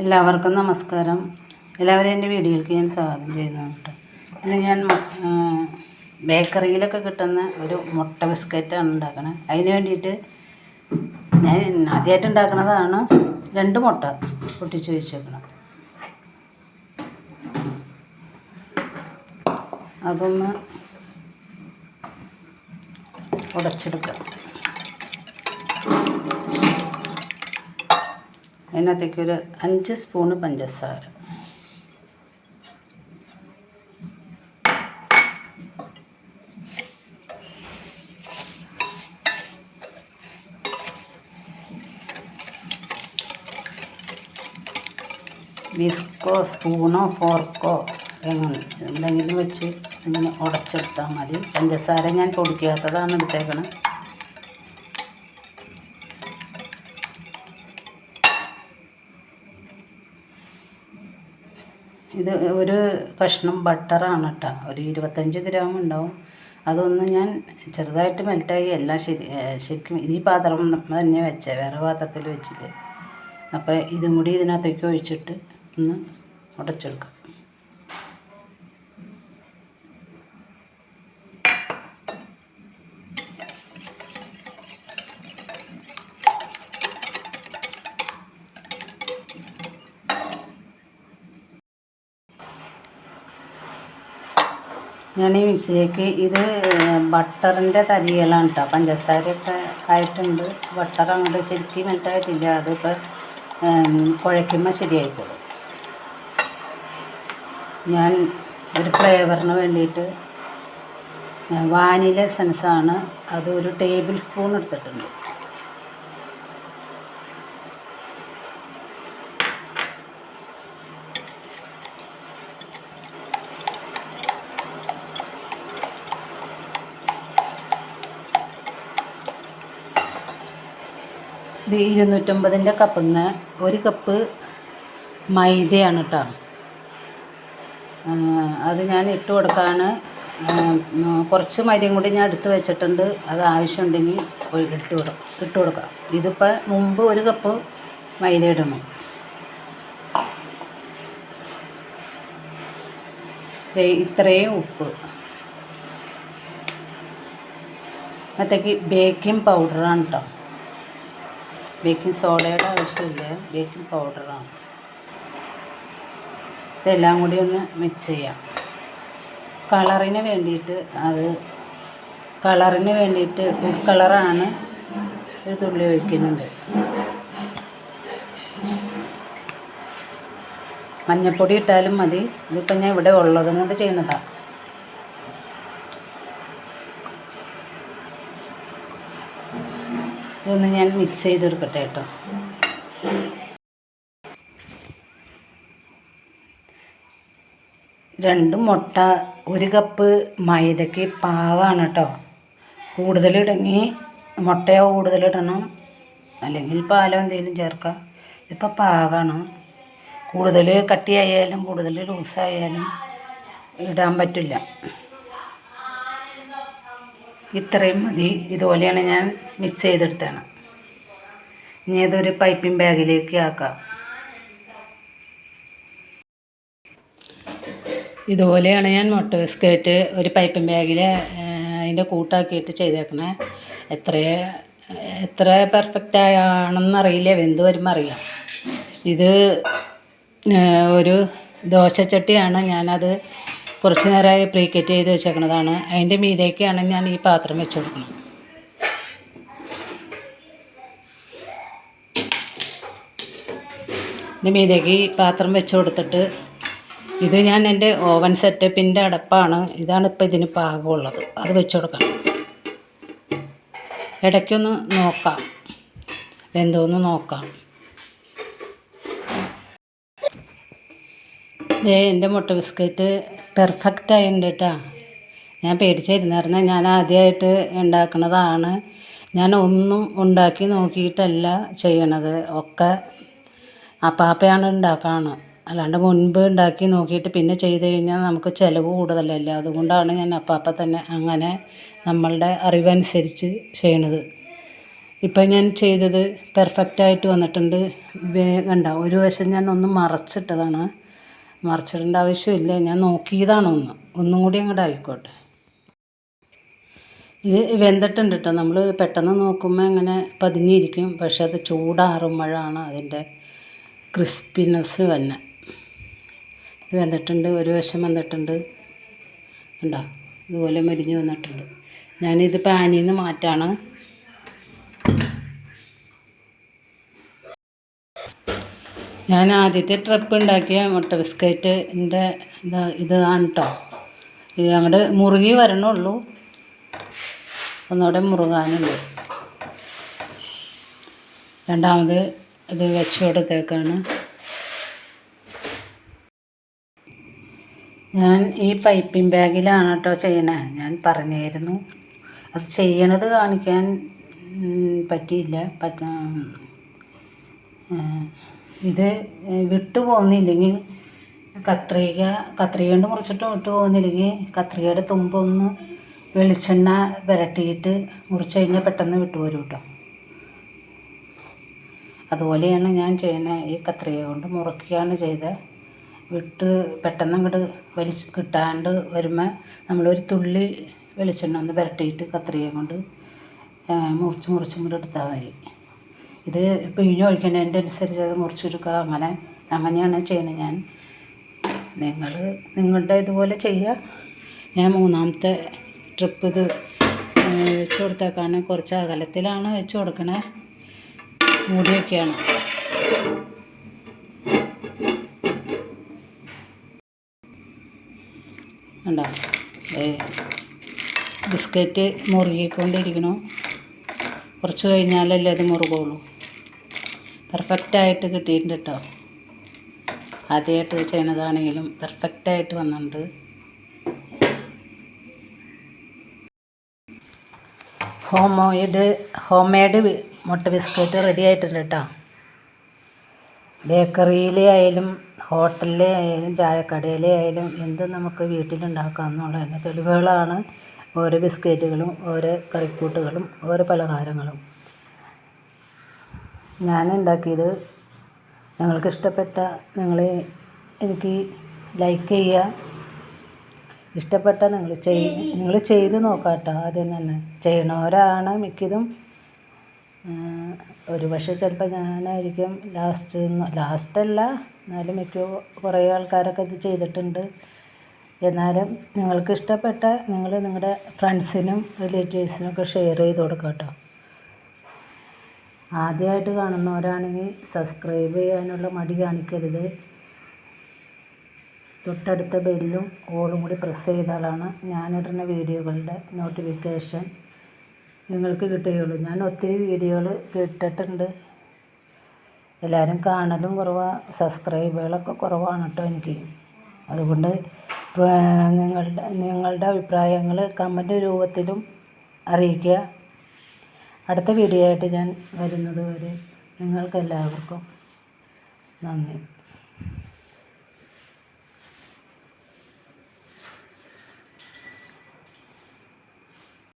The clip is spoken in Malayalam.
എല്ലാവർക്കും നമസ്കാരം. എല്ലാവരും എന്റെ വീഡിയോയിലേക്ക് ഞാൻ സ്വാഗതം ചെയ്യുന്നുണ്ട് ഇന്ന് ഞാൻ ബേക്കറിയിലൊക്കെ കിട്ടുന്ന ഒരു മുട്ട ബിസ്ക്കറ്റാണ് ഉണ്ടാക്കണത് അതിന് വേണ്ടിയിട്ട് ഞാൻ ആദ്യമായിട്ട് ഉണ്ടാക്കുന്നതാണ് രണ്ട് മുട്ട പൊട്ടിച്ച് വെച്ചേക്കണം. അതൊന്ന് ഉടച്ചെടുക്കാം. അതിനകത്തേക്ക് ഒരു അഞ്ച് സ്പൂണ് പഞ്ചസാര. വിസ്കോ സ്പൂണോ ഫോർക്കോ എങ്ങനെ എന്തെങ്കിലും വെച്ച് ഇങ്ങനെ ഉടച്ചെടുത്താൽ മതി. പഞ്ചസാര ഞാൻ പൊടിക്കാത്തതാണ് എടുത്തേക്കണത് ഇത് ഒരു കഷ്ണം ബട്ടറാണ് കേട്ടോ. ഒരു ഇരുപത്തഞ്ച് ഗ്രാം ഉണ്ടാവും. അതൊന്ന് ഞാൻ ചെറുതായിട്ട് മെൽറ്റായി എല്ലാം ശരി ശരിക്കും ഈ പാത്രം തന്നെ വെച്ചേ വേറെ പാത്രത്തിൽ വെച്ചില്ല. അപ്പോൾ ഇതും കൂടി ഇതിനകത്തേക്ക് ഒഴിച്ചിട്ട് ഒന്ന് ഉടച്ചെടുക്കാം. ഞാൻ ഈ മിക്സിയിലേക്ക് ഇത് ബട്ടറിന്റെ തരികളാണ് കേട്ടോ പഞ്ചസാരയൊക്കെ ആയിട്ടുണ്ട്. ബട്ടർ അങ്ങോട്ട് ശരിക്കും മെൽറ്റായിട്ടില്ല. അതിപ്പോൾ കുഴയ്ക്കുമ്പോൾ ശരിയായിക്കോളും. ഞാൻ ഒരു ഫ്ലേവറിന് വേണ്ടിയിട്ട് വാനില എസൻസാണ്. അത് ഒരു ടേബിൾ സ്പൂൺ എടുത്തിട്ടുണ്ട്. ഇത് ഇരുന്നൂറ്റമ്പതിന്റെ നിന്ന് ഒരു കപ്പ് മൈദയാണ് കേട്ടോ അത് ഞാൻ ഇട്ട് കൊടുക്കാണ്. കുറച്ച് മൈദയും കൂടി ഞാൻ എടുത്ത് വെച്ചിട്ടുണ്ട്. അത് ആവശ്യമുണ്ടെങ്കിൽ ഇട്ട് കൊടുക്കാം ഇട്ട് കൊടുക്കാം. ഇതിപ്പോൾ മുമ്പ് ഒരു കപ്പ് മൈദ ഇടണം. ഇത്രയും ഉപ്പ്. മറ്റേക്ക് ബേക്കിംഗ് പൗഡറാണ് കേട്ടോ ബേക്കിംഗ് സോഡയുടെ ആവശ്യമില്ല. ബേക്കിംഗ് പൗഡറാണ്. ഇതെല്ലാം കൂടി ഒന്ന് മിക്സ് ചെയ്യാം. കളറിന് വേണ്ടിയിട്ട് അത് കളറിന് വേണ്ടിയിട്ട് ഫുഡ് കളറാണ് ഒരു തുള്ളി ഒഴിക്കുന്നുണ്ട്. മഞ്ഞപ്പൊടി ഇട്ടാലും മതി. ഇതിപ്പോൾ ഞാൻ ഇവിടെ ഉള്ളതും കൊണ്ട് ചെയ്യുന്നതാണ് ഇതൊന്ന് ഞാൻ മിക്സ് ചെയ്തെടുക്കട്ടെ കേട്ടോ. രണ്ട് മുട്ട ഒരു കപ്പ് മൈദയ്ക്ക് പാവാണ് കേട്ടോ. കൂടുതലിടങ്ങി മുട്ടയോ കൂടുതലിടണം അല്ലെങ്കിൽ പാലോ എന്തെങ്കിലും ചേർക്കാം. ഇതിപ്പോൾ പാകമാണ് കൂടുതൽ കട്ടിയായാലും കൂടുതൽ ലൂസായാലും ഇടാൻ പറ്റില്ല. ഇത്രയും മതി. ഇതുപോലെയാണ് ഞാൻ മിക്സ് ചെയ്തെടുത്തേണം ഇനി ഇതൊരു പൈപ്പിംഗ് ബാഗിലേക്ക് ആക്കാം. ഇതുപോലെയാണ് ഞാൻ മുട്ട ബിസ്ക്കറ്റ് ഒരു പൈപ്പിംഗ് ബാഗിൽ അതിന്റെ കൂട്ടാക്കിയിട്ട് ചെയ്തേക്കണേ. എത്ര എത്ര പെർഫെക്റ്റ് ആണെന്നറിയില്ല വെന്ത് വരുമ്പോൾ അറിയാം. ഇത് ഒരു ദോശച്ചട്ടിയാണ് ഞാനത് കുറച്ച് നേരമായി പ്രീക്കറ്റ് ചെയ്ത് വെച്ചേക്കണതാണ്. അതിന്റെ മീതേക്കാണ് ഞാൻ ഈ പാത്രം വെച്ച് കൊടുക്കുന്നത് ഇതിന്റെ മീതേക്ക് ഈ പാത്രം വെച്ച് കൊടുത്തിട്ട് ഇത് ഞാൻ എന്റെ ഓവൻ സെറ്റപ്പിന്റെ അടപ്പാണ്. ഇതാണ് ഇപ്പോൾ ഇതിന് പാകമുള്ളത്. അത് വെച്ച് കൊടുക്കണം. ഇടയ്ക്കൊന്ന് നോക്കാം. വെന്തോന്ന് നോക്കാം. ഇതേ എന്റെ മുട്ട ബിസ്ക്കറ്റ് പെർഫെക്റ്റ് ആയിട്ടുണ്ട് കേട്ടോ ഞാൻ പേടിച്ചിരുന്നായിരുന്നു ഞാൻ ആദ്യമായിട്ട് ഉണ്ടാക്കുന്നതാണ് ഞാൻ ഒന്നും ഉണ്ടാക്കി നോക്കിയിട്ടല്ല ചെയ്യണത്. ഒക്കെ അപ്പാപ്പയാണ് ഉണ്ടാക്കാണ്. അല്ലാണ്ട് മുൻപ് ഉണ്ടാക്കി നോക്കിയിട്ട് പിന്നെ ചെയ്ത് കഴിഞ്ഞാൽ നമുക്ക് ചിലവ് കൂടുതലല്ലേ. അതുകൊണ്ടാണ് ഞാൻ അപ്പാപ്പ തന്നെ അങ്ങനെ നമ്മളുടെ അറിവനുസരിച്ച് ചെയ്യണത്. ഇപ്പം ഞാൻ ചെയ്തത് പെർഫെക്റ്റായിട്ട് വന്നിട്ടുണ്ട്. കണ്ട? ഒരു വശം ഞാൻ ഒന്ന് മറച്ചിട്ടതാണ്. മറച്ചിടേണ്ട ആവശ്യമില്ല. ഞാൻ നോക്കിയതാണ് ഒന്ന്. ഒന്നും കൂടി അങ്ങോട്ട് ആയിക്കോട്ടെ. ഇത് വെന്തിട്ടുണ്ട് കേട്ടോ നമ്മൾ പെട്ടെന്ന് നോക്കുമ്പോൾ ഇങ്ങനെ പതിഞ്ഞിരിക്കും. പക്ഷേ അത് ചൂടാറുമ്പോഴാണ് അതിന്റെ ക്രിസ്പിനെസ് തന്നെ. ഇത് വെന്തിട്ടുണ്ട്. ഒരു വശം വെന്തിട്ടുണ്ട്. ഉണ്ടോ ഇതുപോലെ മരിഞ്ഞ് വന്നിട്ടുണ്ട്. ഞാനിത് പാനിൽ നിന്ന് മാറ്റാണ്. ഞാൻ ആദ്യത്തെ ട്രിപ്പ് ഉണ്ടാക്കിയ മുട്ട ബിസ്ക്കറ്റ് എന്റെ ഇതാ ഇതാണ് കേട്ടോ ഇത് അങ്ങോട്ട് മുറുകി വരണുള്ളൂ. ഒന്നുകൂടെ മുറുകാനുണ്ട്. രണ്ടാമത് ഇത് വെച്ച് കൊടുത്തേക്കാണ്. ഞാൻ ഈ പൈപ്പിംഗ് ബാഗിലാണ് കേട്ടോ ചെയ്യണേ. ഞാൻ പറഞ്ഞായിരുന്നു. അത് ചെയ്യണത് കാണിക്കാൻ പറ്റിയില്ല. പറ്റ ഇത് വിട്ടു പോകുന്നില്ലെങ്കിൽ കത്രിക കത്രിക കൊണ്ട് മുറിച്ചിട്ട് വിട്ടു പോകുന്നില്ലെങ്കിൽ കത്രികയുടെ തുമ്പൊന്ന് വെളിച്ചെണ്ണ പുരട്ടിയിട്ട് മുറിച്ച് കഴിഞ്ഞാൽ പെട്ടെന്ന് വിട്ടുപോരും കേട്ടോ. അതുപോലെയാണ് ഞാൻ ചെയ്യുന്ന ഈ കത്രിക കൊണ്ട് മുറിക്കുകയാണ് ചെയ്തത് വിട്ട് പെട്ടെന്ന് അങ്ങോട്ട് വലിച്ച് കിട്ടാണ്ട് വരുമ്പോൾ നമ്മളൊരു തുള്ളി വെളിച്ചെണ്ണ ഒന്ന് പുരട്ടിയിട്ട് കത്രിക കൊണ്ട് മുറിച്ച് മുറിച്ചും കൂടെ എടുത്താൽ മതി. ഇത് പിഴിഞ്ഞ് ഒഴിക്കുന്നതിന്റെ അനുസരിച്ച് അത് മുറിച്ചെടുക്കുക. അങ്ങനെ അങ്ങനെയാണ് ചെയ്യുന്നത് ഞാൻ. നിങ്ങൾ നിങ്ങളുടെ ഇതുപോലെ ചെയ്യുക. ഞാൻ മൂന്നാമത്തെ ട്രിപ്പ് ഇത് വെച്ച് കൊടുത്തേക്കാണ്. കുറച്ച് അകലത്തിലാണ് വെച്ച് കൊടുക്കണേ. മൂടിയൊക്കെയാണ്. ഉണ്ടോ ബിസ്ക്കറ്റ് മുറുകിക്കൊണ്ടിരിക്കണോ. കുറച്ച് കഴിഞ്ഞാലല്ലേ അത് മുറുകുള്ളൂ. പെർഫെക്റ്റായിട്ട് കിട്ടിയിട്ടുണ്ട് കേട്ടോ ആദ്യമായിട്ട് ചെയ്യണതാണെങ്കിലും പെർഫെക്റ്റായിട്ട് വന്നിട്ടുണ്ട്. ഹോമോയിഡ് മെയ്ഡ് ഹോം മെയ്ഡ് മുട്ട ബിസ്ക്കറ്റ് റെഡി ആയിട്ടുണ്ട് കേട്ടോ ബേക്കറിയിലെ ആയാലും ഹോട്ടലിലെ ആയാലും ചായക്കടയിലെ ആയാലും എന്തും നമുക്ക് വീട്ടിലുണ്ടാക്കാം എന്നുള്ളതിന് തെളിവുകളാണ് ഓരോ ബിസ്ക്കറ്റുകളും ഓരോ കറിക്കൂട്ടുകളും ഓരോ പലഹാരങ്ങളും. ഞാൻ ഉണ്ടാക്കിയത് നിങ്ങൾക്ക് ഇഷ്ടപ്പെട്ട നിങ്ങൾ എനിക്ക് ലൈക്ക് ചെയ്യുക. ഇഷ്ടപ്പെട്ട നിങ്ങൾ ചെയ് നിങ്ങൾ ചെയ്ത് നോക്കാട്ടോ കേട്ടോ ആദ്യം തന്നെ. ചെയ്യണവരാണ് മിക്കതും. ഒരു പക്ഷേ ചിലപ്പോൾ ഞാനായിരിക്കും ലാസ്റ്റ് ലാസ്റ്റല്ല എന്നാലും മിക്ക കുറേ ആൾക്കാരൊക്കെ ഇത് ചെയ്തിട്ടുണ്ട്. എന്നാലും നിങ്ങൾക്ക് ഇഷ്ടപ്പെട്ട നിങ്ങൾ നിങ്ങളുടെ ഫ്രണ്ട്സിനും റിലേറ്റീവ്സിനും ഒക്കെ ഷെയർ ചെയ്ത് കൊടുക്കുക കേട്ടോ ആദ്യമായിട്ട് കാണുന്നവരാണെങ്കിൽ സബ്സ്ക്രൈബ് ചെയ്യാനുള്ള മടി കാണിക്കരുത്. തൊട്ടടുത്ത ബെല്ലും ഓളും കൂടി പ്രസ് ചെയ്താലാണ് ഞാനിടുന്ന വീഡിയോകളുടെ നോട്ടിഫിക്കേഷൻ നിങ്ങൾക്ക് കിട്ടുകയുള്ളൂ. ഞാൻ ഒത്തിരി വീഡിയോകൾ കേട്ടിട്ടുണ്ട്. എല്ലാവരും കാണലും കുറവാണ് സബ്സ്ക്രൈബുകളൊക്കെ കുറവാണ് കേട്ടോ എനിക്ക്. അതുകൊണ്ട് നിങ്ങളുടെ നിങ്ങളുടെ അഭിപ്രായങ്ങൾ കമന്റ് രൂപത്തിലും അറിയിക്കുക. അടുത്ത വീഡിയോ ആയിട്ട് ഞാൻ വരുന്നത് വരെ നിങ്ങൾക്കെല്ലാവർക്കും നന്ദി.